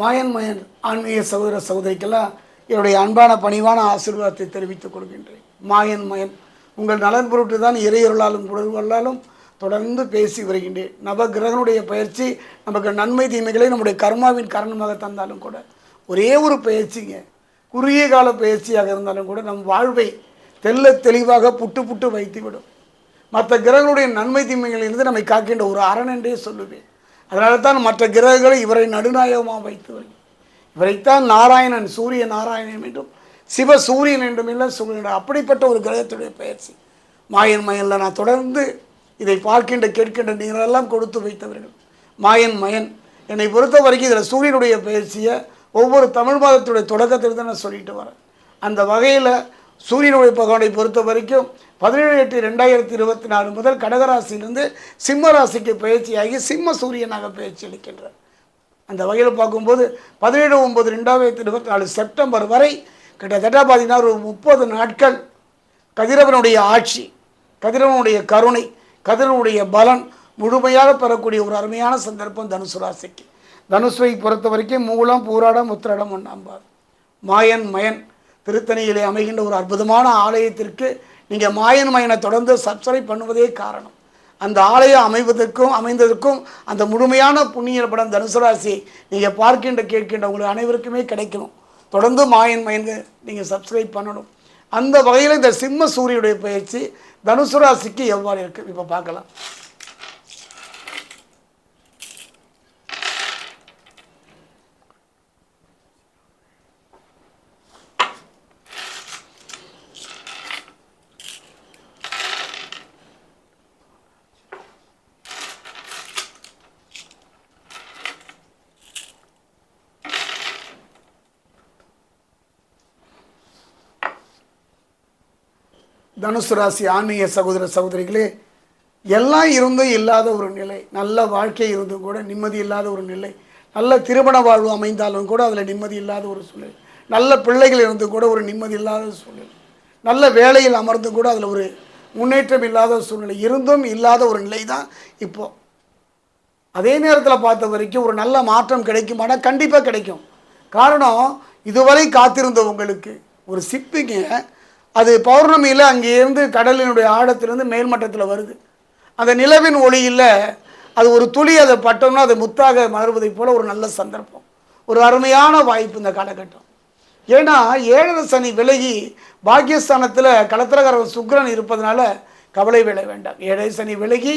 மாயன் மயன் ஆன்மீக சகோதர சகோதரிக்கெல்லாம் என்னுடைய அன்பான பணிவான ஆசீர்வாதத்தை தெரிவித்துக் கொள்கின்றேன். மாயன் மயன் உங்கள் நலன் பொருட்டு தான் இறையொருளாலும் குடல்களாலும் தொடர்ந்து பேசி வருகின்றேன். நவகிரகனுடைய பயிற்சி நமக்கு நன்மை தீமைகளை நம்முடைய கர்மாவின் காரணமாக தந்தாலும் கூட ஒரே ஒரு பயிற்சிங்க குறுகிய கால பயிற்சியாக இருந்தாலும் கூட நம் வாழ்வை தெல்ல தெளிவாக புட்டு புட்டு வைத்துவிடும். மற்ற கிரகங்களுடைய நன்மை தீமைகளிலிருந்து நம்மை காக்கின்ற ஒரு அரண் என்றே சொல்லுவேன். அதனால தான் மற்ற கிரகங்களை இவரை நடுநாயகமாக வைத்து வருகிறேன் இவரைத்தான் நாராயணன் சூரிய நாராயணன் என்றும் சிவ சூரியன் என்றும் இல்லை சூரியன் அப்படிப்பட்ட ஒரு கிரகத்துடைய பயிற்சி மாயன் மயனில் நான் தொடர்ந்து இதை பார்க்கின்ற கேட்கின்ற நீங்களெல்லாம் கொடுத்து வைத்தவர்கள். மாயன் மயன். என்னை பொறுத்த வரைக்கும் இதில் சூரியனுடைய பயிற்சியை ஒவ்வொரு தமிழ் மாதத்துடைய தொடக்கத்தில் தான் நான் சொல்லிட்டு வரேன். அந்த வகையில் சூரியனுடைய பகவானை பொறுத்த வரைக்கும் பதினேழு எட்டு ரெண்டாயிரத்தி இருபத்தி நாலு முதல் கடகராசியிலிருந்து சிம்ம ராசிக்கு பயிற்சியாகி சிம்ம சூரியனாக பயிற்சி அளிக்கின்றார். அந்த வகையில் பார்க்கும்போது பதினேழு ஒம்பது ரெண்டாயிரத்தி இருபத்தி நாலு செப்டம்பர் வரை கிட்டத்தட்ட பார்த்தீங்கன்னா ஒரு முப்பது நாட்கள் கதிரவனுடைய ஆட்சி கதிரவனுடைய கருணை கதிரவனுடைய பலன் முழுமையாக பெறக்கூடிய ஒரு அருமையான சந்தர்ப்பம் தனுசு ராசிக்கு. தனுசுவை பொறுத்த வரைக்கும் மூலம் பூராடம் உத்திராடம் ஒன்றாம்பார் மாயன் மயன் திருத்தணியிலே அமைகின்ற ஒரு அற்புதமான ஆலயத்திற்கு நீங்கள் மாயன் மயனை தொடர்ந்து சப்ஸ்கிரைப் பண்ணுவதே காரணம். அந்த ஆலயம் அமைவதற்கும் அமைந்ததற்கும் அந்த முழுமையான புண்ணிய படம் தனுசு ராசி நீங்கள் பார்க்கின்ற கேட்கின்ற உங்களுக்கு அனைவருக்குமே கிடைக்கணும். தொடர்ந்து மாயன் மயன்க நீங்கள் சப்ஸ்கிரைப் பண்ணணும். அந்த வகையில் இந்த சிம்ம சூரியனுடைய பயிற்சி தனுசு ராசிக்கு எவ்வாறு இருக்குது இப்போ பார்க்கலாம். தனுசு ராசி ஆன்மீக சகோதர சகோதரிகளே எல்லாம் இருந்தும் இல்லாத ஒரு நிலை நல்ல வாழ்க்கை இருந்தும் கூட நிம்மதி இல்லாத ஒரு நிலை நல்ல திருமண வாழ்வு அமைந்தாலும் கூட அதில் நிம்மதி இல்லாத ஒரு சூழ்நிலை நல்ல பிள்ளைகள் இருந்தும் கூட ஒரு நிம்மதி இல்லாத சூழ்நிலை நல்ல வேலையில் அமர்ந்தும் கூட அதில் ஒரு முன்னேற்றம் இல்லாத சூழ்நிலை இருந்தும் இல்லாத ஒரு நிலை தான் இப்போது அதே நேரத்தில் பார்த்த வரைக்கும் ஒரு நல்ல மாற்றம் கிடைக்குமானா கண்டிப்பாக கிடைக்கும். காரணம் இதுவரை காத்திருந்த உங்களுக்கு ஒரு சிப்பிங்க அது பௌர்ணமியில் அங்கேருந்து கடலினுடைய ஆழத்திலிருந்து மேல்மட்டத்தில் வருது. அந்த நிலவின் ஒளியில் அது ஒரு துளி அதை பட்டோம்னா அது முத்தாக மலர்வதைப் போல் ஒரு நல்ல சந்தர்ப்பம். ஒரு அருமையான வாய்ப்பு இந்த காலகட்டம். ஏன்னா ஏழரை சனி விலகி பாக்கியஸ்தானத்தில் களத்திரகாரர் சுக்ரன் இருப்பதனால கவலை விட வேண்டாம். ஏழரை சனி விலகி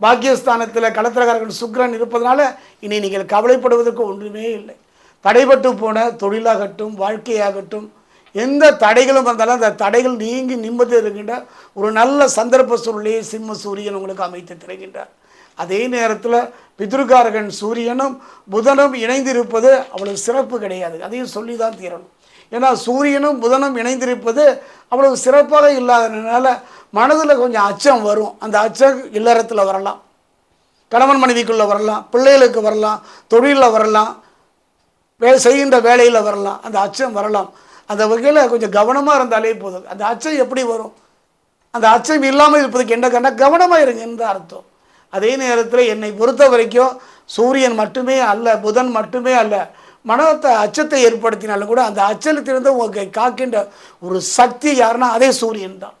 பாக்கியஸ்தானத்தில் களத்திரகாரர்கள் சுக்ரன் இருப்பதனால இனி நீங்கள் கவலைப்படுவதற்கு ஒன்றுமே இல்லை. தடைபட்டு போன தொழிலாகட்டும் வாழ்க்கையாகட்டும் எந்த தடைகளும் வந்தாலும் அந்த தடைகள் நீங்கி நிம்மதி இருக்கின்ற ஒரு நல்ல சந்தர்ப்ப சூழ்நிலையை சிம்ம சூரியன் உங்களுக்கு அமைத்து தருகின்றார். அதே நேரத்தில் பித்ருகாரகன் சூரியனும் புதனும் இணைந்திருப்பது அவ்வளவு சிறப்பு கிடையாது. அதையும் சொல்லி தான் தீரணும். ஏன்னா சூரியனும் புதனும் இணைந்திருப்பது அவ்வளவு சிறப்பாக இல்லாததுனால மனதில் கொஞ்சம் அச்சம் வரும். அந்த அச்சம் இல்லறத்தில் வரலாம். கணவன் மனைவிக்குள்ளே வரலாம். பிள்ளைகளுக்கு வரலாம். தொழிலில் வரலாம். வே செய்கின்ற வேலையில் வரலாம். அந்த அச்சம் வரலாம். அந்த வகையில் கொஞ்சம் கவனமாக இருந்தாலே போதும். அந்த அச்சம் எப்படி வரும்? அந்த அச்சம் இல்லாமல் இருப்பதுக்கு என்ன கண்டா கவனமாக இருங்கன்னு அர்த்தம். அதே நேரத்தில் என்னை பொறுத்த வரைக்கும் சூரியன் மட்டுமே அல்ல புதன் மட்டுமே அல்ல. மனத்தை அச்சத்தை ஏற்படுத்தினாலும் கூட அந்த அச்சத்திலிருந்து உங்களுக்கு காக்கின்ற ஒரு சக்தி யாருன்னா அதே சூரியன் தான்.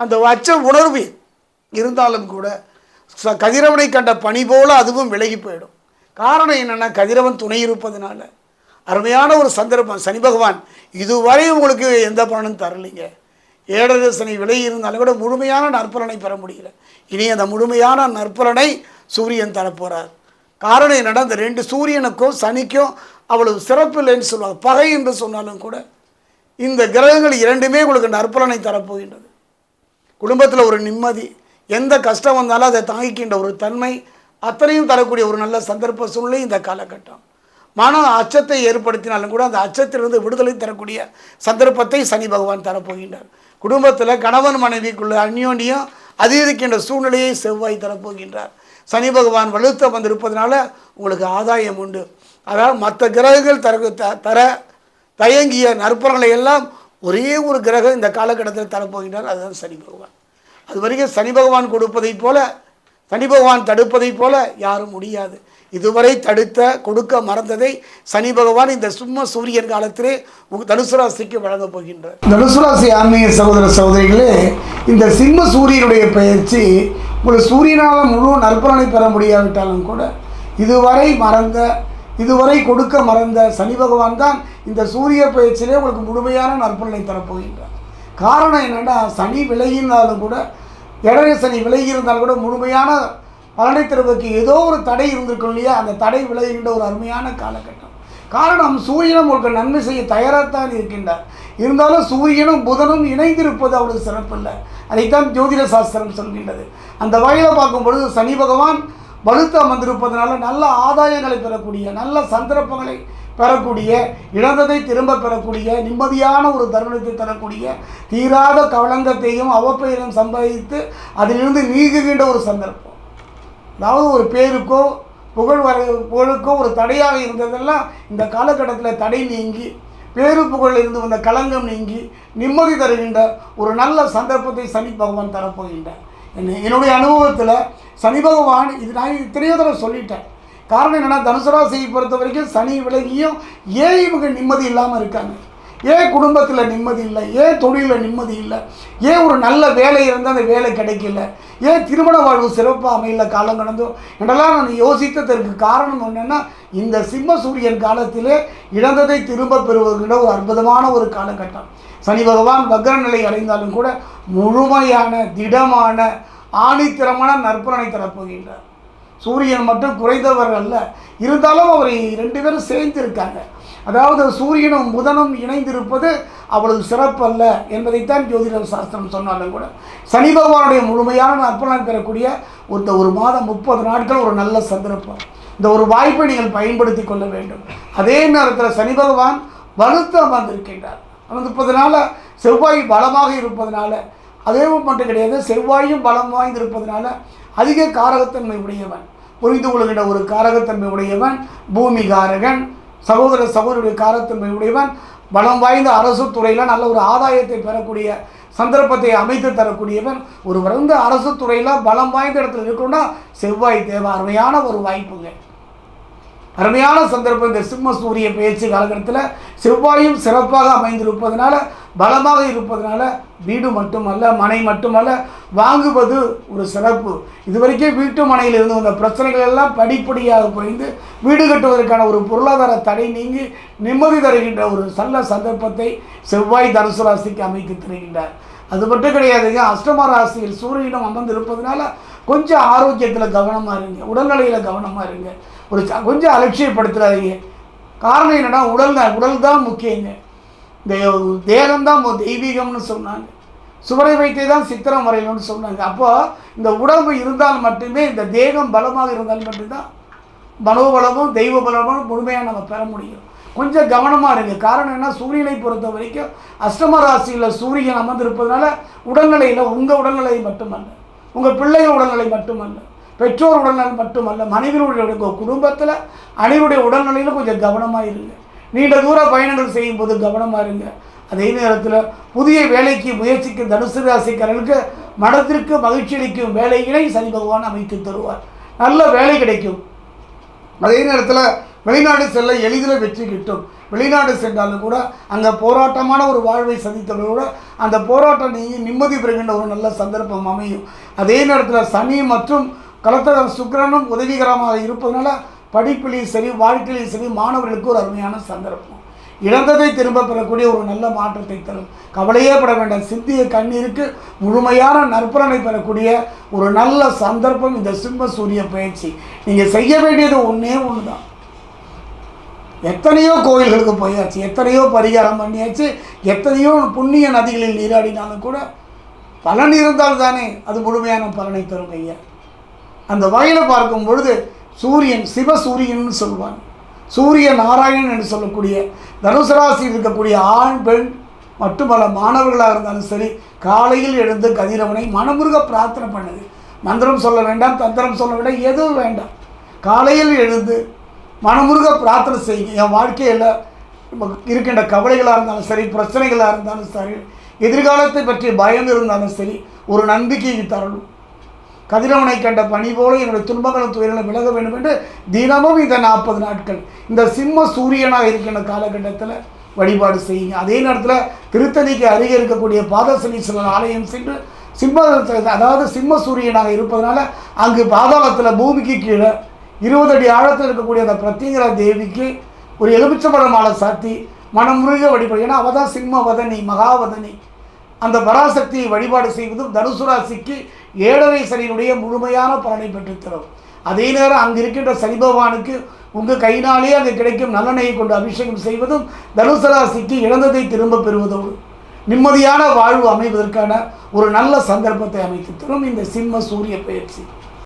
அந்த அச்ச உணர்வு இருந்தாலும் கூட கதிரவனை கண்ட பனி போல அதுவும் விலகி போயிடும். காரணம் என்னென்னா கதிரவன் துணை இருப்பதனால. அருமையான ஒரு சந்தர்ப்பம். சனி பகவான் இதுவரை உங்களுக்கு எந்த பலனும் தரலைங்க. ஏழரை சனி விலகி இருந்தாலும் கூட முழுமையான நற்பலனை பெற முடியல. இனி அந்த முழுமையான நற்பலனை சூரியன் தரப்போகிறார் காரணம் என்னன்னா அந்த ரெண்டு சூரியனுக்கும் சனிக்கும் அவ்வளவு சிறப்பு இல்லைன்னு சொல்லுவாங்க. பகை என்று சொன்னாலும் கூட இந்த கிரகங்கள் இரண்டுமே உங்களுக்கு நற்பலனை தரப்போகின்றது. குடும்பத்தில் ஒரு நிம்மதி எந்த கஷ்டம் வந்தாலும் அதை தாங்கிக்கின்ற ஒரு தன்மை அத்தனையும் தரக்கூடிய ஒரு நல்ல சந்தர்ப்ப சூழ்நிலை இந்த காலகட்டம். மன அச்சத்தை ஏற்படுத்தினாலும் கூட அந்த அச்சத்திலிருந்து விடுதலை தரக்கூடிய சந்தர்ப்பத்தை சனி பகவான் தரப்போகின்றார். குடும்பத்தில் கணவன் மனைவிக்குள்ள அந்யோன்யம் அதிகரிக்கின்ற சூழ்நிலையை செவ்வாய் தரப்போகின்றார். சனி பகவான் வலுத்த வந்திருப்பதனால உங்களுக்கு ஆதாயம் உண்டு. அதாவது மற்ற கிரகங்கள் தர த- தர தயங்கிய நற்பலன்களை எல்லாம் ஒரே ஒரு கிரகம் இந்த காலகட்டத்தில் தரப்போகின்றார். அதுதான் சனி பகவான். அது வரைக்கும் சனி பகவான் கொடுப்பதைப் போல சனி பகவான் தடுப்பதைப் போல யாரும் முடியாது. இதுவரை தடுத்த கொடுக்க மறந்ததை சனி பகவான் இந்த சும்ம சூரியன் காலத்திலே உங்க தனுசு ராசிக்கு வழங்கப் போகின்றார். தனுசு ராசி ஆன்மீக சகோதர சகோதரிகளே இந்த சிம்ம சூரியனுடைய பயிற்சி உங்களுக்கு சூரியனால் முழு நற்பலனை பெற முடியாவிட்டாலும் கூட இதுவரை மறந்த இதுவரை கொடுக்க மறந்த சனி பகவான் தான் இந்த சூரிய பயிற்சியிலே உங்களுக்கு முழுமையான நற்பலனை தரப்போகின்றார் காரணம் என்னென்னா சனி விலகினாலும் கூட இடரை சனி விலகி இருந்தாலும் கூட முழுமையான பலனை தருவதற்கு ஏதோ ஒரு தடை இருந்திருக்கும் இல்லையா? அந்த தடை விளைகின்ற ஒரு அருமையான காலகட்டம். காரணம் சூரியனும் உங்களுக்கு நன்மை செய்ய தயாராகத்தான் இருக்கின்றார். இருந்தாலும் சூரியனும் புதனும் இணைந்திருப்பது அவ்வளவு சிறப்பில்லை. அதைத்தான் ஜோதிட சாஸ்திரம் சொல்கின்றது. அந்த வகையில் பார்க்கும் பொழுது சனி பகவான் வலுத்து அமர்ந்திருப்பதனால நல்ல ஆதாயங்களை பெறக்கூடிய நல்ல சந்தர்ப்பங்களை பெறக்கூடிய இழந்ததை திரும்ப பெறக்கூடிய நிம்மதியான ஒரு தருணத்தை தரக்கூடிய தீராத கவலங்கத்தையும் அவப்பெயரையும் சம்பாதித்து அதிலிருந்து நீங்குகின்ற ஒரு சந்தர்ப்பம். அதாவது ஒரு பேருக்கோ புகழ் வர புகழுக்கோ ஒரு தடையாக இருந்ததெல்லாம் இந்த காலகட்டத்தில் தடை நீங்கி பேரு புகழில் இருந்து வந்த களங்கம் நீங்கி நிம்மதி தருகின்ற ஒரு நல்ல சந்தர்ப்பத்தை சனி பகவான் தரப்போகின்றார் என்ன என்னுடைய அனுபவத்தில் சனி பகவான் இது நான் இத்தனையோ தடவை சொல்லிட்டேன். காரணம் என்னென்னா தனுசு ராசியை பொறுத்த வரைக்கும் சனி விலகியும் ஏன் இவங்க நிம்மதி இல்லாமல் இருக்காங்க. ஏன் குடும்பத்தில் நிம்மதி இல்லை? ஏன் தொழிலில் நிம்மதி இல்லை? ஏன் ஒரு நல்ல வேலை இருந்தால் அந்த வேலை கிடைக்கல? ஏன் திருமண வாழ்வு சிறப்பாக அமையல காலம் கடந்தோ? என்றெல்லாம் நான் யோசித்ததற்கு காரணம் என்னென்னா இந்த சிம்ம சூரியன் காலத்திலே இழந்ததை திரும்ப பெறுவதற்கிட ஒரு அற்புதமான ஒரு காலகட்டம். சனி பகவான் வக்ர நிலை அடைந்தாலும் கூட முழுமையான திடமான ஆணித்திரமான நற்பலனை தரப்போகின்றார். சூரியன் மட்டும் குறைந்தவர் அல்ல இருந்தாலும் அவர் ரெண்டு பேரும் சேர்ந்து இருக்காங்க அதாவது சூரியனும் புதனும் இணைந்திருப்பது அவ்வளவு சிறப்பல்ல என்பதைத்தான் ஜோதிட சாஸ்திரம் சொன்னாலும் கூட. சனி பகவானுடைய முழுமையான நற்பலன் பெறக்கூடிய இந்த ஒரு மாதம் முப்பது நாட்கள் ஒரு நல்ல சந்தர்ப்பம். இந்த ஒரு வாய்ப்பை நீங்கள் பயன்படுத்தி கொள்ள வேண்டும். அதே நேரத்தில் சனி பகவான் வலுத்து அமர்ந்திருக்கின்றார் அமர்ந்திருப்பதனால செவ்வாய் பலமாக இருப்பதனால அதே மட்டும் கிடையாது செவ்வாயும் பலம் வாய்ந்திருப்பதனால அதிக காரகத்தன்மை உடையவன். புரிந்து கொள்கின்ற ஒரு காரகத்தன்மை உடையவன் பூமி காரகன் சகோதர சகோதரருடைய காரத்தன்மை உடையவன் பலம் வாய்ந்த அரசு துறையில் நல்ல ஒரு ஆதாயத்தை பெறக்கூடிய சந்தர்ப்பத்தை அமைத்து தரக்கூடியவன் ஒரு வளர்ந்த அரசு துறையில் பலம் வாய்ந்த இடத்துல இருக்கணும்னா செவ்வாய் தேவை அருமையான ஒரு வாய்ப்புங்க. அருமையான சந்தர்ப்பம் இந்த சிம்ம சூரிய பயிற்சி காலகட்டத்தில் செவ்வாயும் சிறப்பாக அமைந்திருப்பதனால பலமாக இருப்பதனால வீடு மட்டுமல்ல மனை மட்டுமல்ல வாங்குவது ஒரு சிறப்பு. இதுவரைக்கும் வீட்டு மனையில் இருந்து வந்த பிரச்சனைகள் எல்லாம் படிப்படியாக குறைந்து வீடு கட்டுவதற்கான ஒரு பொருளாதார தடை நீங்கி நிம்மதி தருகின்ற ஒரு நல்ல சந்தர்ப்பத்தை செவ்வாய் தனுசு ராசிக்கு அமைத்து தருகின்றார். அது மட்டும் கிடையாதுங்க அஷ்டம ராசியில் சூரியனும் அமர்ந்து இருப்பதனால கொஞ்சம் ஆரோக்கியத்தில் கவனமாக இருங்க உடல்நிலையில் கவனமாக இருங்க. ஒரு ச- கொஞ்சம் அலட்சியப்படுத்துறாதீங்க. காரணம் என்னன்னா உடல் தான் உடல் தான் முக்கியங்க. தேகம்தான் தெய்வீகம்னு சொன்னாங்க. சுவரை வைத்தே தான் சித்திரம் வரையணும்னு சொன்னாங்க. அப்போது இந்த உடம்பு இருந்தால் மட்டுமே இந்த தேகம் பலமாக இருந்தால் மட்டும்தான் மனோபலமும் தெய்வ பலமும் முழுமையாக நம்ம பெற முடியும். கொஞ்சம் கவனமாக இருங்க. காரணம் என்ன சூரியனை பொறுத்த வரைக்கும் அஷ்டம ராசியில் சூரியன் அமர்ந்திருப்பதனால உடல்நிலையில் உங்கள் உடல்நிலை மட்டுமல்ல. உங்கள் பிள்ளைகள் உடல்நிலை மட்டுமல்ல. பெற்றோர் உடல்நலம் மட்டுமல்ல மனைவியுடைய குடும்பத்தில் அனைவருடைய உடல்நிலையிலும் கொஞ்சம் கவனமாக இருங்க. நீண்ட தூர பயணங்கள் செய்யும்போது கவனமாக இருங்க. அதே நேரத்தில் புதிய வேலைக்கு முயற்சிக்கும் தனுசு ராசிக்காரர்களுக்கு மனத்திற்கு மகிழ்ச்சி அளிக்கும் வேலைகளை சனி பகவான் அமைத்து தருவார். நல்ல வேலை கிடைக்கும். அதே நேரத்தில் வெளிநாடு செல்ல எளிதில் வெற்றி கிட்டும். வெளிநாடு சென்றாலும் கூட அங்கே போராட்டமான ஒரு வாழ்வை சந்தித்தவர்கள் கூட அந்த போராட்டம் நீங்கி நிம்மதி பெறுகின்ற ஒரு நல்ல சந்தர்ப்பம் அமையும். அதே நேரத்தில் சனி மற்றும் கலத்தர சுக்கிரனும் உதவிகரமாக இருப்பதனால படிப்பிலையும் சரி வாழ்க்கையிலையும் சரி மாணவர்களுக்கு ஒரு அருமையான சந்தர்ப்பம். இழந்ததை திரும்ப பெறக்கூடிய ஒரு நல்ல மாற்றத்தை தரும். கவலையே பட வேண்டாம். சிந்திய கண்ணீருக்கு முழுமையான நற்பலனை பெறக்கூடிய ஒரு நல்ல சந்தர்ப்பம் இந்த சிம்ம சூரிய பயிற்சி. நீங்கள் செய்ய வேண்டியது ஒன்றே ஒன்று தான் எத்தனையோ கோயில்களுக்கு போயாச்சு எத்தனையோ பரிகாரம் பண்ணியாச்சு எத்தனையோ புண்ணிய நதிகளில் நீராடினாலும் கூட பலன் இருந்தால் தானே அது முழுமையான பலனை தரும் ஐயா. அந்த வகையில் பார்க்கும் பொழுது சூரியன் சிவசூரியன் சொல்லுவாங்க சூரிய நாராயணன் என்று சொல்லக்கூடிய தனுசு ராசியில் இருக்கக்கூடிய ஆண் பெண் மட்டுமல்ல மாணவர்களாக இருந்தாலும் சரி காலையில் எழுந்து கதிரவனை மனமுருக பிரார்த்தனை பண்ணுது. மந்திரம் சொல்ல வேண்டாம் தந்திரம் சொல்ல வேண்டாம் எதுவும் வேண்டாம். காலையில் எழுந்து மனமுருக பிரார்த்தனை செய்யுங்க. என் வாழ்க்கையில் இருக்கின்ற கவலைகளாக இருந்தாலும் சரி பிரச்சனைகளாக இருந்தாலும் சரி எதிர்காலத்தை பற்றிய பயம் இருந்தாலும் சரி ஒரு நம்பிக்கையை தரணும். கதிரவனை கண்ட பணி போல என்னுடைய துன்பங்களும் துயரங்களும் விலக வேண்டும் என்று தினமும் இந்த நாற்பது நாட்கள் இந்த சிம்ம சூரியனாக இருக்கின்ற காலகட்டத்தில் வழிபாடு செய்யுங்க. அதே நேரத்தில் திருத்தணிக்கு அருகே இருக்கக்கூடிய பாதசனீஸ்வரர் ஆலயம் சென்று சிம்ம அதாவது சிம்ம சூரியனாக இருப்பதனால அங்கு பாதாளத்தில் பூமிக்கு கீழே இருபது அடி ஆழத்தில் இருக்கக்கூடிய அந்த பிரத்யங்கரா தேவிக்கு ஒரு எலுமிச்சம்பழ மாலை சாத்தி மனமுருக வழிபாடு. ஏன்னா அவள் தான் சிம்ம வதனி மகாவதனி. அந்த பராசக்தியை வழிபாடு செய்வதும் தனுசு ராசிக்கு ஏழரை சனியினுடைய முழுமையான பலனை பெற்றுத்தரும். அதே நேரம் அங்கு இருக்கின்ற சனி பகவானுக்கு உங்கள் கையினாலே அங்கு கிடைக்கும் நல்லெண்ணெயை கொண்டு அபிஷேகம் செய்வதும் தனுசு ராசிக்கு இழந்ததை திரும்ப பெறுவதோடு நிம்மதியான வாழ்வு அமைவதற்கான ஒரு நல்ல சந்தர்ப்பத்தை அமைத்து தரும் இந்த சிம்ம சூரிய பயிற்சி.